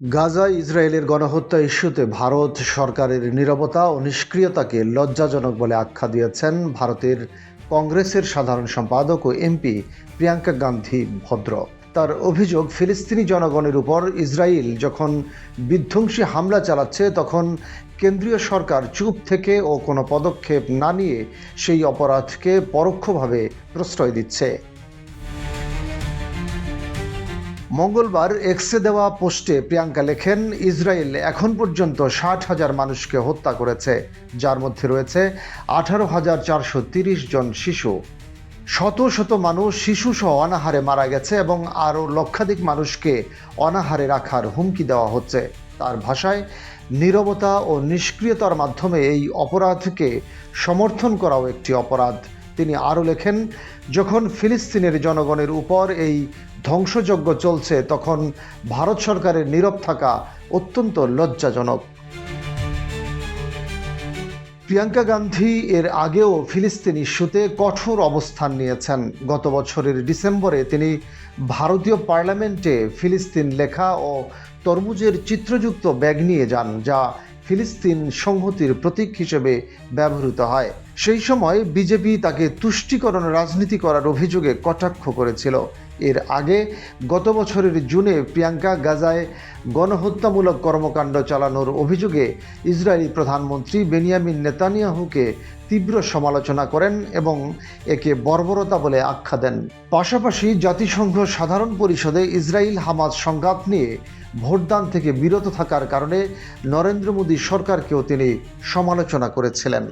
গাজায় ইসরায়েলের গণহত্যা ইস্যুতে ভারত সরকারের নীরবতা ও নিষ্ক্রিয়তাকে লজ্জাজনক বলে আখ্যা দিয়েছেন ভারতের কংগ্রেসের সাধারণ সম্পাদক ও এমপি প্রিয়াঙ্কা গান্ধী ভদ্র। তার অভিযোগ, ফিলিস্তিনি জনগণের উপর ইসরায়েল যখন বিধ্বংসী হামলা চালাচ্ছে, তখন কেন্দ্রীয় সরকার চুপ থেকে ও কোনো পদক্ষেপ না নিয়ে সেই অপরাধকে পরোক্ষভাবে প্রশ্রয় দিচ্ছে। মঙ্গলবার এক্সে দেওয়া পোস্টে প্রিয়াঙ্কা লেখেন, ইসরায়েল এখন পর্যন্ত ষাট হাজার মানুষকে হত্যা করেছে, যার মধ্যে রয়েছে আঠারো হাজার চারশো তিরিশ জন শিশু। শত শত মানুষ শিশুসহ অনাহারে মারা গেছে এবং আরও লক্ষাধিক মানুষকে অনাহারে রাখার হুমকি দেওয়া হচ্ছে। তার ভাষায়, নীরবতা ও নিষ্ক্রিয়তার মাধ্যমে এই অপরাধকে সমর্থন করাও একটি অপরাধ। তিনি আরও লেখেন, যখন ফিলিস্তিনের জনগণের উপর এই ধ্বংসযজ্ঞ চলছে, তখন ভারত সরকারের নীরব থাকা অত্যন্ত লজ্জাজনক। প্রিয়াঙ্কা গান্ধী এর আগেও ফিলিস্তিন ইস্যুতে কঠোর অবস্থান নিয়েছেন। গত বছরের ডিসেম্বরে তিনি ভারতীয় পার্লামেন্টে ফিলিস্তিন লেখা ও তরমুজের চিত্রযুক্ত ব্যাগ নিয়ে যান, যা ফিলিস্তিন সংহতির প্রতীক হিসেবে ব্যবহৃত হয়। সেই সময় বিজেপি তাকে তুষ্টিকরণ রাজনীতি করার অভিযোগে কটাক্ষ করেছিল। এর আগে গত বছরের জুনে প্রিয়াঙ্কা গাজায় গণহত্যামূলক কর্মকাণ্ড চালানোর অভিযোগে ইসরায়েলি প্রধানমন্ত্রী বেনিয়ামিন নেতানিয়াহুকে তীব্র সমালোচনা করেন এবং একে বর্বরতা বলে আখ্যা দেন। পাশাপাশি জাতিসংঘ সাধারণ পরিষদে ইসরায়েল হামাজ সংঘাত নিয়ে ভোটদান থেকে বিরত থাকার কারণে নরেন্দ্র মোদী সরকারকেও তিনি সমালোচনা করেছিলেন।